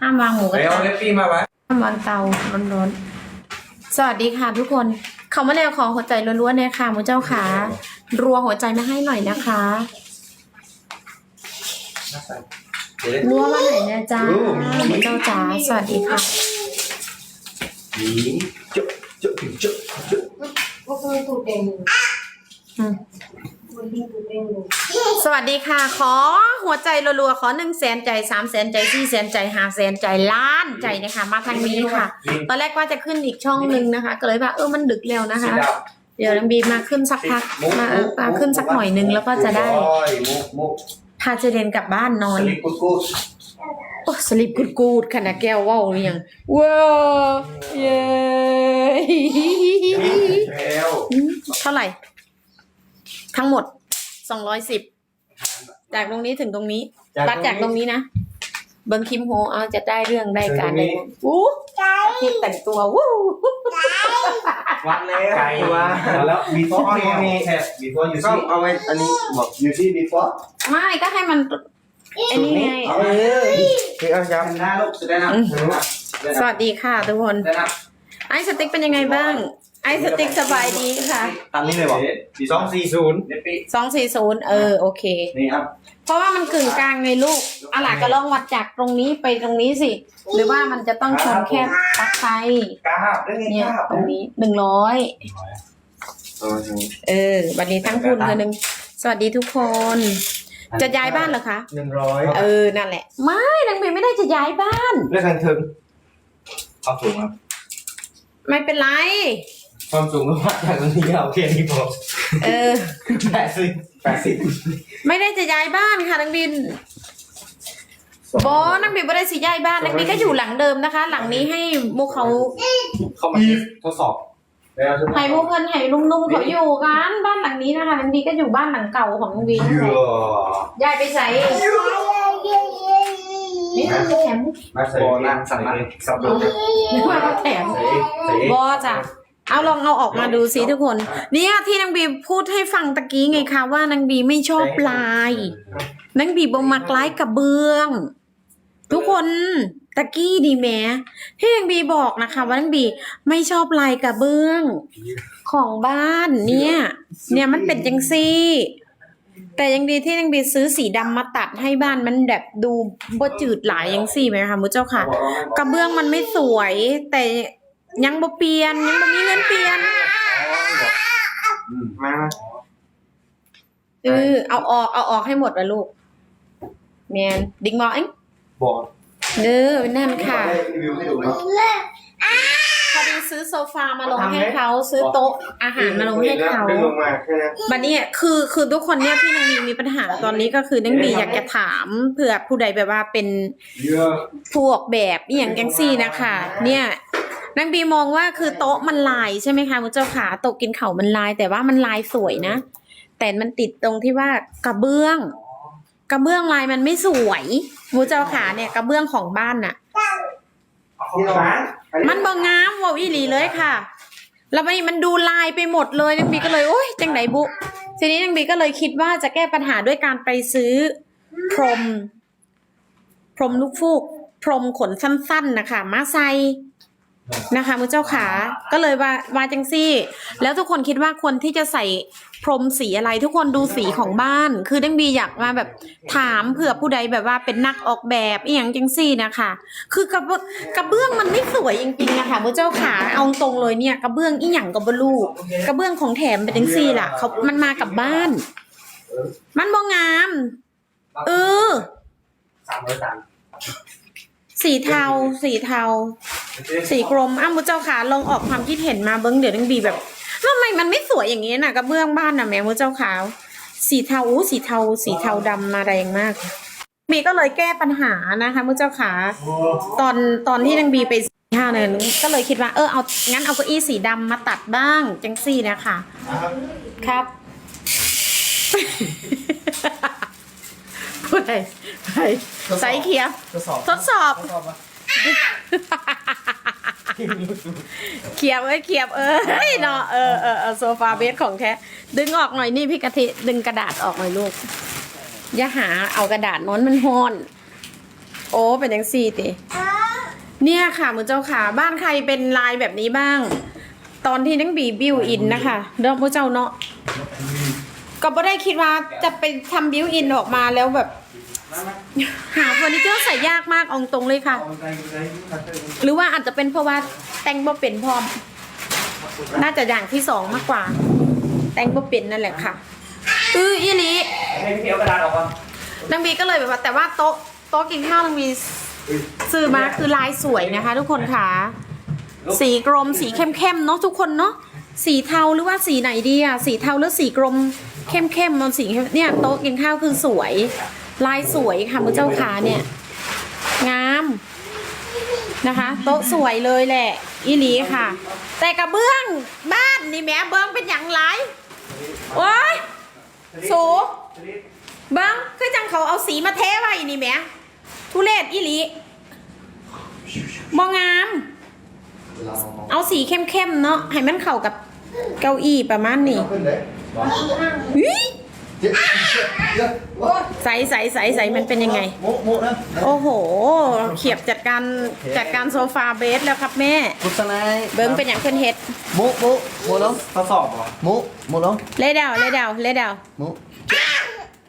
ห้ามวางหมูกไประเอาทะเลปปี้มาไว้ห้ามวางเตาร้อนๆสวัสดีค่ะทุกคนเขามาแนวขอหัวใจล้วนๆเลยค่ะหมูเจ้าขารัวหัวใจมาให้หน่อยนะคะรัวมาหน่อยนะจ๊ะหมูเจ้าจ๋าสวัสดีค่ะมีจุ๊บจุ๊บจุ๊บจุ๊บก็คือตูดเด่นอืมมันดีตูดเด่นเลย สวัสดีค่ะ ขอหัวใจรัวๆ ขอหนึ่งแสนใจสามแสนใจสี่แสนใจห้าแสนใจล้านใจนะคะ มาทางนี้ค่ะ ตอนแรกว่าจะขึ้นอีกช่องหนึ่งนะคะ ก็เลยว่าเออมันดึกแล้วนะคะ เดี๋ยวน้องบีมาขึ้นสักพักมามาขึ้นสักหน่อยหนึงแล้วก็จะได้โอ้ยมุกมุกพาเจเดนกลับบ้านนอนสลิปกูดกูดโอ้สลิปกูดกูดขนาดแก้วว่าวหรือยังว้าวเย้แล้วเท่าไหร่ ทั้งหมดสองร้อยสิบจากตรงนี้ถึงตรงนี้วัดจากตรงนี้นะเบิงคิมโฮเอาจะได้เรื่องได้การได้งานอู้ที่แต่งตัววู้วัดแล้วไกลวะแล้วมีฟอสมีแค่มีฟอสอยู่ก็ที่เอาไว้อันนี้บอกอยู่ที่ before ไม่ก็ให้มันไอ้นี่ไงเออคือเอาย้หน้าลูกจะได้นะสวัสดีค่ะทุกคนได้นะไอซ์สติ๊กเป็นยังไงบ้าง ไอซ์สติ๊กสบายดีค่ะำตามนี้เลยบอกสองสี่ศูนย์เลปปี้สองสี่ศูนย์เออโอเค นี่ครับ เพราะว่ามันกึ่งกลางไงลูกอะล่ะก็ลองวัดจากตรงนี้ไปตรงนี้สิ หรือว่ามันจะต้องชนแค่ปลั๊กไฟกราบได้ไงเนี่ยกราบตรงนี้หนึ่งร้อยเอาไว้ตรงนี้เออวันนี้ทั้งคุณคือหนึ่งสวัสดีทุกคน จะย้ายบ้านเหรอคะหนึ่งร้อยเออ นั่นแหละ ไม่นางเมย์ไม่ได้จะย้ายบ้านเรื่องการถึงความสูงครับ ไม่เป็นไร ความสูงก็วัดจากตรงนี้เอาแค่นี้พอเออ แปดสิบแปดสิบไม่ได้จะย้ายบ้านค่ะนางบินบอนักบินไม่ได้สิย้ายบ้านนักบินก็อยู่หลังเดิมนะคะ หลังนี้ให้มุกเขาเข้ามาทดสอบแล้วใช่ไหมให้มุกเงินให้ลุงนุ่มเขาอยู่กันบ้านหลังนี้นะคะนักบินก็อยู่บ้านหลังเก่าของนักบินเยอะย้ายไปใส่นี่คือแถมมาใส่นั่งสั่งมาสับนึกว่าเขาแถมใส่ใส่บอจ้ะ เอาลองเอาออกมาดูสิทุกคน เนี่ยที่นางบีพูดให้ฟังตะกี้ไงคะว่านางบีไม่ชอบลายนางบีบมักลายกระเบื้อง ทุกคนตะกี้ดีแหมที่นางบีบอกนะคะ ว่านางบีไม่ชอบลายกระเบื้อง ของบ้านเนี่ย เนี่ยมันเป็นจังซี่แต่ยังดีที่นางบีซื้อสีดำมาตัดให้บ้านมันแบบดูบ่จืดหลายยังสี่ไหมคะมุเจ้าค่ะ กระเบื้องมันไม่สวย แต่ ยังบ่เปลี่ยนยังบ่มีเงินเปลี่ยนมาเออเอาออกเอาออกให้หมดเลยลูกแมนดิ้งบอกเอ็งบอกเออนั่นค่ะได้รีวิวให้ดูเนาะพอดีซื้อโซฟามาลงให้เขาซื้อโต๊ะอาหารมาลงให้เขาดึงลงมาแค่นั้นบัดนี้คือคือทุกคนเนี่ยที่นางมีมีปัญหาตอนนี้ก็คือนังมีอยากจะถามเผื่อผู้ใดแบบว่าเป็นเยอะผู้ออกแบบอหย่างจังซี่นะคะ เนี่ย นางบีมองว่าคือโต๊ะมันลายใช่ไหมคะคุณเจ้าขาโต๊ะกินเข่ามันลาย แต่ว่ามันลายสวยนะ แต่มันติดตรงที่ว่ากระเบื้อง กระเบื้องลายมันไม่สวยมูเจ้าขาเนี่ยกระเบื้องของบ้านน่ะ มันบองงามว่าวอีหลีเลยค่ะ แล้วมันมันดูลายไปหมดเลยนางบีก็เลยโอ๊ยจังไหนบุทีนี้นางบีก็เลยคิดว่าจะแก้ปัญหาด้วยการไปซื้อ พรม พรมลูกฟูก พรมขนสั้นๆนะคะมาใส่ นะคะมือเจ้าขาก็เลยว่าว่าจังซี่ แล้วทุกคนคิดว่าควรที่จะใส่พรมสีอะไรทุกคนดูสีของบ้าน คือดังบีอยากมาแบบถามเผื่อผู้ใดแบบว่าเป็นนักออกแบบอีหยังจังซี่นะคะคือกระเบื้องกระเบื้องมันไม่สวยจริงๆนะคะมือเจ้าขาเอาตรงเลยเนี่ยกระเบื้องอีหยังกับบลูกกระเบื้องของแถมเป็นจังซี่ล่ะเขามันมากับบ้าน มันบ่งามเออสามร้อยสามสีเทาสีเทา สีกรมอ้ามุเจ้าขาลองออกความคิดเห็นมาเบิ้งเดี๋ยวนึงบีแบบทำไมมันไม่สวยอย่างนี้น่ะกระเบื้องบ้านน่ะแม่มุเจ้าขาวสีเทาอู้สีเทา สีเทาดำมาแรงมากบีก็เลยแก้ปัญหานะคะมุเจ้าขาตอนตอนที่นางบีไปห้าเนินก็เลยคิดว่าเออเอางั้นเอาเก้าอี้สีดำมาตัดบ้างจังซี่นะคะครับพูดอะไรไปใส่เขียวทดสอบทดสอบทดสอบมา เขียบเอ้ยเขียบเอ้ยเนาะเออเออเออโซฟาเบสของแท้ดึงออกหน่อยนี่พี่กะทิดึงกระดาษออกหน่อยลูกอย่าหาเอากระดาษน้นมันห้อนโอ้เป็นยังสี่ติเนี่ยค่ะมือเจ้าขาบ้านใครเป็นลายแบบนี้บ้าง ตอนที่นังบีบิวอินนะคะเด้อพระเจ้าเนาะก็ไม่ได้คิดว่าจะไปทำบิวอินออกมาแล้วแบบ หาเฟอร์นิเจอร์ใส่ยากมากเองตรงเลยค่ะ หรือว่าอาจจะเป็นเพราะว่าแต่งบ่เป็นพร้อม น่าจะอย่างที่สองมากกว่า แต่งบ่เป็นนั่นแหละค่ะอืออีหลีให้พี่เพียวกระดาษออกก่อนนางบีก็เลยแบบว่าแต่ว่าโต๊ะโต๊ะกินข้าวนางบีซื้อมาคือลายสวยนะคะ ทุกคนค่ะ สีกรมสีเข้มๆเนาะทุกคนเนาะสีเทาหรือว่าสีไหนดีอะสีเทาหรือสีกรมเข้มๆมันสีเข้มเนี่ยโต๊ะกินข้าวคือสวย ลายสวยค่ะมือเจ้าขาเนี่ย งามนะคะ โต๊ะสวยเลยแหละ อีหลีค่ะ แต่กระเบื้องบ้านนี่แหม่เบิ้งเป็นอย่างไรโอ้ยโสเบิ้งคือจังเขาเอาสีมาเทไว้นี่แหม่ทุเรศอีหลีมองงาม เอาสีเข้มๆเนาะให้มันเข้ากับเก้าอี้ประมาณนี้ ขึ้นเลยอุ๊ยเจ็บเจ็บโอ้ยใสใสใสใสมันเป็นยังไง โมุโมุนะโอ้โห เขียบจัดการจัดการโซฟาเบสแล้วครับแม่ พุทธนายเบิ้งเป็นอย่างเพื่อนเฮ็ดมุมุมุน้องทดสอบเหรอมุมุน้องเลดาวเลดาวเลดาวมุ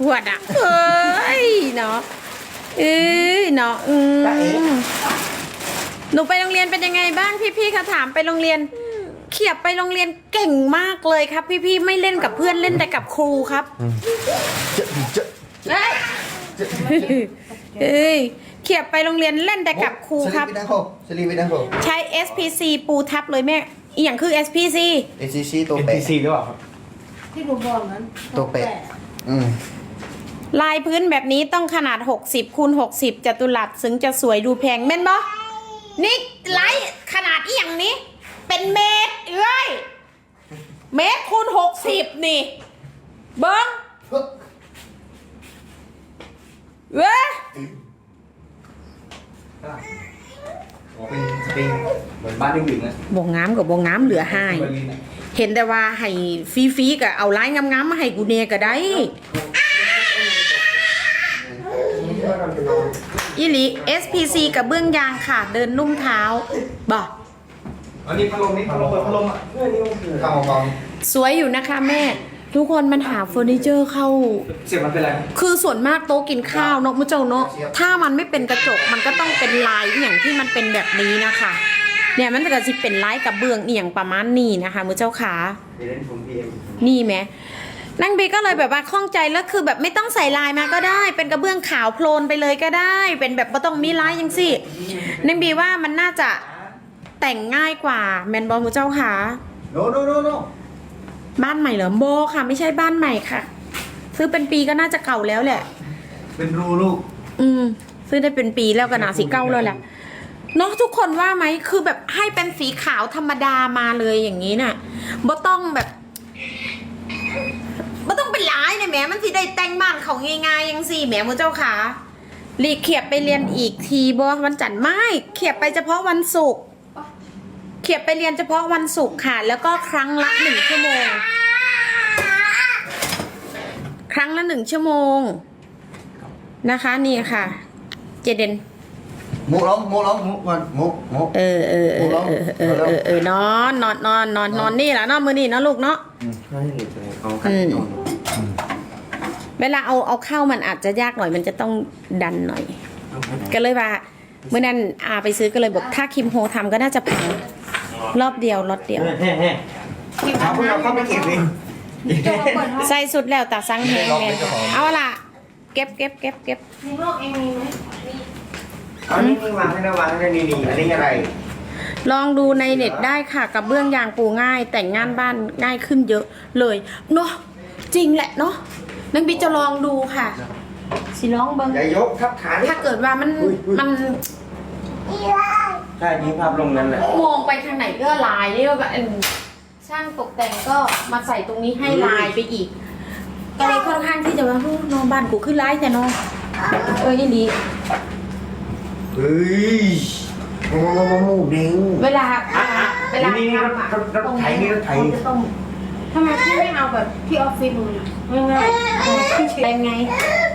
ปวดอะเอ้ยเนาะเอ้ยเนาะอืมหนูไปโรงเรียนเป็นยังไงบ้างพี่ๆคะถามไปโรงเรียน เขียบไปโรงเรียนเก่งมากเลยครับ พี่ๆไม่เล่นกับเพื่อนเล่นแต่กับครูครับเจ๊เจ๊เอ้ยเอ้ยเขียบไปโรงเรียนเล่นแต่กับครูครับ สลีปไปดังโคสลีปไปดังโคใช้ SPC ปูทับเลยแม่อีอย่างคือ SPC เอซีซีตัวเป็นเป๊ะทีซีหรือเปล่าครับที่หนูบอกนั้นตัวเป็ด อืมลายพื้นแบบนี้ต้องขนาด 60คูณ60จัตุรัสถึงจะสวยดูแพงแม่นบ่นี่ไลท์ขนาดอีหยังนี้ เป็นเมตรเอ้ยเมตรคูณ60นี่ เบิ้งเว้ยเป็นสปริงเหมือนบ้านอื่นๆนะบ่งามกับ่งามเหลือให้เห็นแต่ว่าให้ฟรีๆก็เอาลายงามๆมาให้กูเนก็ได้อีหลี SPC กับเบื้องยางค่ะ เดินนุ่มเท้าบ่อั นนี้พัดลมนี่พัดลมเปิดพัดลมอะข้าวมองสวยอยู่นะคะแม่ ทุกคนมันหาเฟอร์นิเจอร์เข้า เสียงมันเป็นไร คือส่วนมากโต๊ะกินข้าวเนกมุเจ้าเนาะถ้ามันไม่เป็นกระจกมันก็ต้องเป็นลายอหย่างที่มันเป็นแบบนี้นะคะ เนี่ยมันก็จะเป็นลายกับเบื้องเอียงประมาณนี้นะคะมุเจ้าขามีเล่นฝุ่นพีเอ็มนี่ไหมนั่งบีก็เลยแบบว่าคล่องใจแล้วคือแบบไม่ต้องใส่ลายมาก็ได้ เป็นกระเบื้องขาวโพลนไปเลยก็ได้ เป็นแบบไม่ต้องมีลายยังสินั่งบีว่ามันน่าจะ แต่งง่ายกว่าแมนบอลมุเจ้าขาโนโนโนโนบ้านใหม่เหรอโบค่ะ ไม่ใช่บ้านใหม่ค่ะ ซื้อเป็นปีก็น่าจะเก่าแล้วแหละ เป็นรูลูก อืม ซื้อได้เป็นปีแล้วก็น่าสีเก่าแล้วแหละเนาะทุกคนว่าไหมคือแบบให้เป็นสีขาวธรรมดามาเลยอย่างนี้น่ะบ่ต้องแบบบ่ต้องเป็นหลายเนี่ยแหมมันสิได้แต่งบ้านเขาง่ายๆยังสิแหมมือเจ้าขาลีกเขียบไปเรียนอีกทีบ่วันจันทร์ไม่เขียบไปเฉพาะวันศุกร์เขียบไปเรียนเฉพาะวันศุกร์ค่ะ แล้วก็ครั้งละหนึ่งชั่วโมง ครั้งละหนึ่งชั่วโมง นะคะนี่ค่ะ เจเดนมุน้องมุน้องมุก่อนมุมุเออเออเออเออเออเออเออนอนนอนนอนนอนนอนนี่แหละเนอนมือนี่เนาะลูกเนาะให้เอาอืมเวลาเอาเอาเข้ามันอาจจะยากหน่อยมันจะต้องดันหน่อย ก็เลยว่าเมื่อนั้นอาไปซื้อก็เลยบอกถ้าคิมโฮทำก็น่าจะพัง รอบเดียวรอบเดียวแฮ่แฮ่เอาพวกเราเข้าไปเก็บเองจะมาเปิดห้องใส่สุดแล้วแต่สั่งแห้งแม่นเอาล่ะ เก็บเก็บเก็บเก็บในห้องเองมีไหมเอานี่นี่วางให้นะวางให้นี่นี่อันนี้อะไรลองดูในเน็ตได้ค่ะกับเบื้องยางปูง่าย แต่งงานบ้านง่ายขึ้นเยอะเลยเนาะจริงแหละเนาะนังบีจะลองดูค่ะ สิลองเบิ้งอย่ายกทับขาถ้าเกิดว่ามันมัน ใช่ยิงภาพลงนั้นแหละมองไปทางไหนก็ลายนี่ก็เอิ่มช่างตกแต่งก็มาใส่ตรงนี้ให้ลายไปอีก ก็เลยค่อนข้างที่จะว่าโอ้นอนบ้านกูขึ้นร้ายแต่นอนเออยินดี เฮ้ยโอ้โหหมูเด้งเวลาเวลานี่นี่ทำอะรถรถตรงไถนี่รถไถเขาจะต้องทำไมพี่ไม่เอาแบบที่ออฟฟิศมึงง่ายๆเป็นไง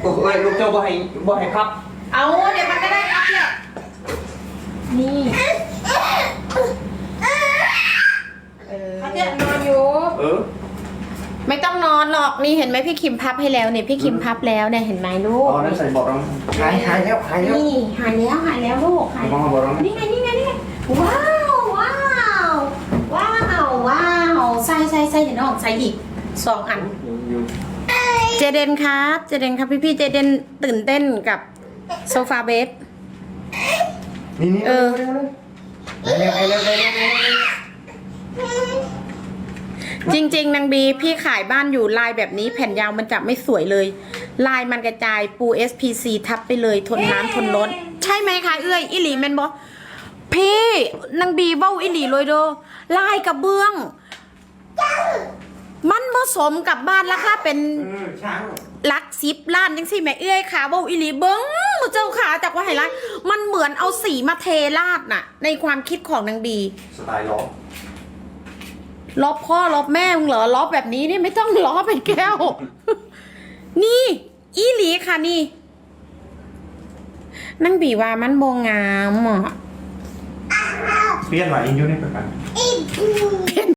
โอ้ยลูกเจ้าบ่ให้บ่ให้ครับ เอาเดี๋ยวมันก็ได้ นี่ เออเขาจะนอนอยู่เออไม่ต้องนอนหรอกนี่เห็นไหมพี่คิมพับให้แล้วเนี่ยพี่คิมพับแล้วเนี่ยเห็นไหมลูกอ๋อนั่นใส่เบอกรองหายหายแล้วหายแล้วนี่หายแล้วหายแล้วลูกหายมองเบอกรองนี่ไงนี่ไงนี่ไงว้าวว้าวว้าวว้าวใส่ใส่ใส่เดี๋ยวน้องใส่อีกสองอัน อยู่เจเดนครับ เจเดนครับพี่พี่ๆเจเดนตื่นเต้นกับโซฟาเบส นี่นี่เออ เร็วเร็วเร็วเร็วเร็วเร็วเร็วจริงๆนางบีพี่ขายบ้านอยู่ลายแบบนี้แผ่นยาวมันจะไม่สวยเลยลายมันกระจายปู SPC ทับไปเลยทนน้ำทนร้อนใช่ไหมคะเอ้ยอิหลีแมนบอพี่นางบีเบ้าอิหลีเลยเด้อลายกระเบื้อง มันผสมกับบ้านราคาเป็นเออช้างหลักสิบล้านจังสิแม่เอ้ยขาเบ้าอิหลีเบิ้งเจ้าขาจากว่าไฮไลท์มันเหมือนเอาสีมาเทราดน่ะ ในความคิดของนางบี สไตล์ล้อล้อพ่อล้อแม่มึงเหรอล้อแบบนี้นี่ไม่ต้องล้อเป็นแก้ว นี่ อีหลีค่ะนี่ นั่งบีว่ามันโบงามอะเปลี่ยนว่าอินยูนี่เป็นกันเปลี่